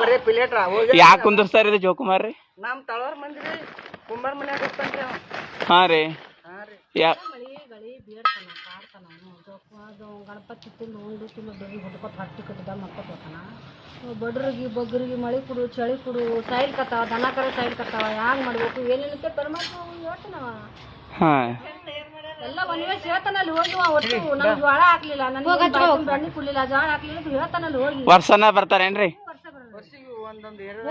ಬರೇ ಪ್ಲೇಟ್ರ ಹೋಗಿ ಯಾಕೆ ಕುಂದರ್ಸ್ತಾರ ಇದು ಜೋಕುಮಾರ್ ರೀ? ನಮ್ ತಳವಾರ ಮಂದಿ ರೀ ಕುಂಬಾರ ಮನ್ಯಾಗ ಹೋಗ್ತಾನ್ರಿ ಅವ. ಹಾಂ ರೀ. ಹಾ ರೀ. ಯಾ ಮಳಿ ಗಳಿ ಬೇಡ್ತಾನ ಕಾಡ್ತಾನ ಅವನು ಅದು ಗಣಪತಿ ತಿಂದು ಉಂಡು ತಿಂದು ಬೆಳಿ ಹೊಡ್ಕೊತ ಹೊಟ್ಟಿ ಕಟ್ಟಿದ ಮಕ್ಕೊತ ಹೋಗ್ತಾನ ಬಡ್ರಿಗೆ ಬಗ್ಗರಿಗೆ ಮಳೆ ಕುಡು ಚಳಿ ಕುಡು ಸೈಲ್ ಕತ್ತಾವ ದನ ಕರ ಸೈಡ್ ಕತ್ತಾವ ಹ್ಯಾಂಗ್ ಮಾಡ್ಬೇಕು? ಏನೇನಕ್ಕೆ ಪರಮಾತ್ಮ ಹೇಳ್ತಾನವ ಹಾ. ಎಲ್ಲ ಒಂದ್ ವೇಳೆ ಹೇಳ್ತಾನಲ್ಲಿ ಹೋಗಿ ಅವ ಒಟ್ಟು ನಮ್ಗೆ ಜೋಳ ಹಾಕ್ಲಿಲ್ಲ ನನಗೆ ಬೆಣ್ಣೆ ಕುಡ್ಲಿಲ್ಲ ಜೋಳ ಹಾಕ್ಲಿಲ್ಲ ಅಂತ ಹೇಳ್ತಾನಲ್ಲಿ ಹೋಗಿ. ವರ್ಷನ ಬರ್ತಾರೇನ್ರಿ? ಒಂದೊಂದು ಎರಡು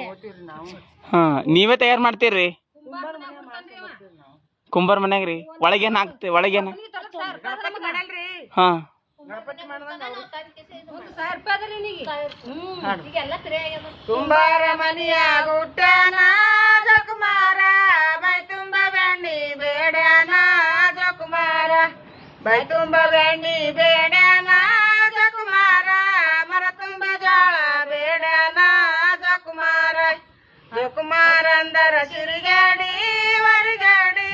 ಹೋಗ್ತೀವ್ರಿ ನಾವು. ಹಾಂ ನೀವೇ ತಯಾರು ಮಾಡ್ತೀರಿ ಕುಂಬಾರ ಮನ್ಯಾಗ ರೀ. ಒಳಗೇನ ಹಾಕ್ತಿ ಒಳಗೇನು ಹಾಂ. ಕುಂಬಾರ ಮನೆಯ ಗುಟ್ಟನ ಜಕುಮಾರ ಬೈ ತುಂಬ ಬೆಣ್ಣಿ ಬೇಡನ ಜಕುಮಾರ. ಬೈ ತುಂಬ ಬೆಣ್ಣಿ ಜಕುಮಾರ ಅಂದರ ಸಿರಿಗಾಡಿ, ವರಿಗಾಡಿ,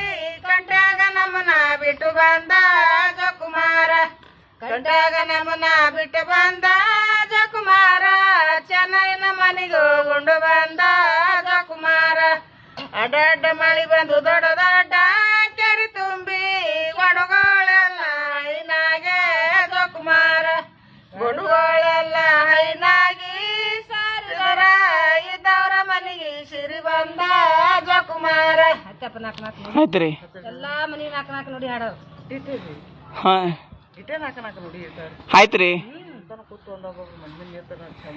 ಕಂಟ್ಯಾಗ ನಮ್ಮನ ಬಿಟ್ಟು ಬಂದ ಜಕುಮಾರ. ಕಂಟಾಗ ನಮ್ಮನ ಬಿಟ್ಟು ಬಂದ ಜಕುಮಾರ. ಚೆನ್ನೈನ ಮನೆಗೆ ಹೋಗೊಂಡು ಬಂದ ಜಕುಮಾರ. ಅಡ್ಡ ಮಳಿ ಬಂದು ದೊಡ್ಡ ಸಿರಿ ಬಂದ ಜಕುಮಾರ ಹತ್ತಪ್ಪ ನಾಲ್ಕು ನಾಲ್ಕು ಆಯ್ತು ರೀ ಎಲ್ಲಾ ಮನಿ ನಾಲ್ಕು ನಾಲ್ಕು ನೋಡಿ ಹಾಡೋ ಹಾಂ. ನೋಡಿ ಆಯ್ತು ರೀ